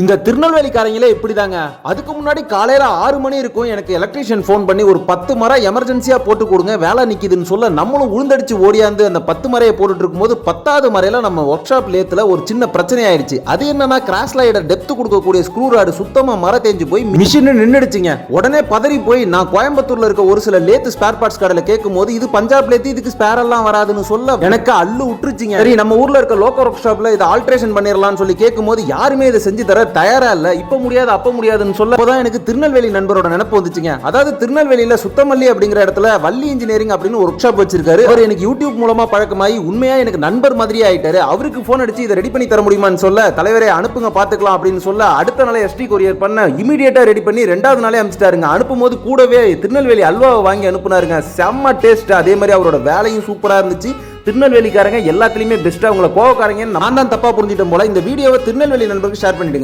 இந்த திருநெல்வேலிக்காரங்களே இப்படிதாங்க. அதுக்கு முன்னாடி காலையில் ஆறு மணி இருக்கும் எனக்கு எலக்ட்ரீஷியன் ஃபோன் பண்ணி ஒரு பத்து மரம் எமர்ஜென்சியாக போட்டு கொடுங்க வேலை நிற்கிதுன்னு சொல்ல நம்மளும் உளுந்தடிச்சு ஓடியாந்து அந்த பத்து மரையை போட்டுட்டு இருக்கும்போது பத்தாவது மரையில் நம்ம ஒர்க் ஷாப் லேத்துல ஒரு சின்ன பிரச்சனை ஆயிடுச்சு. அது என்னன்னா கிராஸ் லைடர் டெப்த் கொடுக்கக்கூடிய ஸ்க்ரூ ராடு சுத்தமாக மர தேஞ்சு போய் மிஷின் நின்றுடுச்சுங்க உடனே பதறி போய் நான் கோயம்புத்தூரில் இருக்க ஒரு சில லேத்து ஸ்பேர் பார்ட்ஸ் கடையில் கேட்கும் போது இது பஞ்சாப் லேத்து இதுக்கு ஸ்பேர் எல்லாம் வராதுன்னு சொல்ல எனக்கு அல்லு விட்டுருச்சுங்க சரி நம்ம ஊரில் இருக்க லோக்கல் ஒர்க் ஷாப்பில் இதை ஆல்ட்ரேஷன் பண்ணிடலாம்னு சொல்லி கேட்கும்போது யாருமே இதை செஞ்சு தர தயாரா இல்ல இப்ப முடியாது அப்ப முடியாதுன்னு சொல்ல அப்பதான் எனக்கு திருநெல்வேலி நண்பரோட நினைப்பு வந்துச்சுங்க. அதாவது திருநெல்வேலியில சுத்தமல்லி அப்படிங்கிற இடத்துல வள்ளி இன்ஜினியரிங் அப்படின்னு ஒரு ஒர்க் ஷாப் வச்சிருக்காரு. அவர் எனக்கு யூடியூப் மூலமா பழக்கமாகி உண்மையா எனக்கு நண்பர் மாதிரியே ஆயிட்டாரு. அவருக்கு போன் அடிச்சு இதை ரெடி பண்ணி தர முடியுமான்னு சொல்ல தலைவரே அனுப்புங்க பாத்துக்கலாம் அப்படின்னு சொல்ல அடுத்த நாளே எஸ்டி கொரியர் பண்ண இமீடியட்டா ரெடி பண்ணி ரெண்டாவது நாளே அனுப்பிச்சிட்டாருங்க. அனுப்பும் போது கூடவே திருநெல்வேலி அல்வாவை வாங்கி அனுப்புனாருங்க. செம்ம டேஸ்ட் அதே மாதிரி அவரோட வேலையும் சூப்பரா இருந்துச்சு. திருநெல்வேலிக்காரங்க எல்லாத்துலயுமே பெஸ்ட்டாக உங்களை கோவக்காரங்க நான் தான் தப்பா புரிஞ்சிட்டேன் போல. இந்த வீடியோவை திருநெல்வேலி நண்பருக்கு ஷேர் பண்ணிடுங்க.